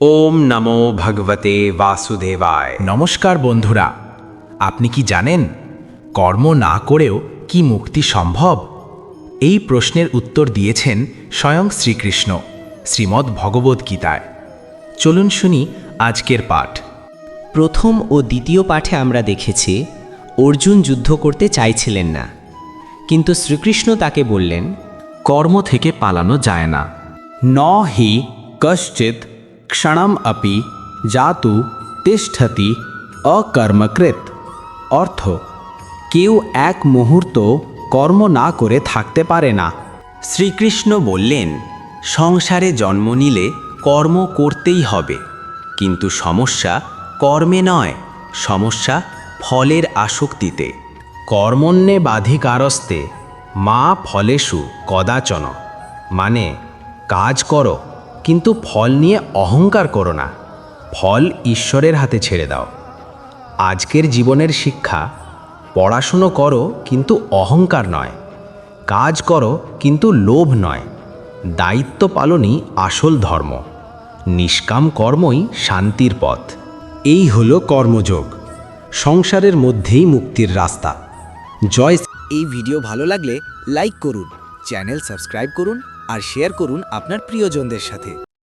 ওম নমো ভগবতে বাসুদেবায়। নমস্কার বন্ধুরা আপনি কি জানেন কর্ম না করেও কি মুক্তি সম্ভব? এই প্রশ্নের উত্তর দিয়েছেন স্বয়ং শ্রীকৃষ্ণ শ্রীমদ্ ভগবদ্ গীতায়। চলুন শুনি আজকের পাঠ। প্রথম ও দ্বিতীয় পাঠে আমরা দেখেছি অর্জুন যুদ্ধ করতে চাইছিলেন না কিন্তু শ্রীকৃষ্ণ তাকে বললেন কর্ম থেকে পালানো যায় না। ন হি কশ্চিৎ ক্ষণম অপি জাতু তিষ্ঠতি অকর্মকৃত অর্থ কেউ এক মুহূর্ত কর্ম না করে থাকতে পারে না শ্রীকৃষ্ণ বললেন সংসারে জন্ম নিলে কর্ম করতেই হবে কিন্তু সমস্যা কর্মে নয় সমস্যা ফলের আসক্তিতে কর্মণ্যে বাধিকারস্তে মা ফলেষু কদাচন মানে কাজ করো কিন্তু ফল নিয়ে অহংকার করো না। ফল ঈশ্বরের হাতে ছেড়ে দাও। আজকের জীবনের শিক্ষা, পড়াশুনো করো কিন্তু অহংকার নয়। কাজ করো কিন্তু লোভ নয়। দায়িত্ব পালনই আসল ধর্ম। নিষ্কাম কর্মই শান্তির পথ। এই হলো কর্মযোগ। সংসারের মধ্যেই মুক্তির রাস্তা। জয় এই ভিডিও ভালো লাগলে লাইক করুন, চ্যানেল সাবস্ক্রাইব করুন। আর শেয়ার করুন আপনার প্রিয়জনদের সাথে।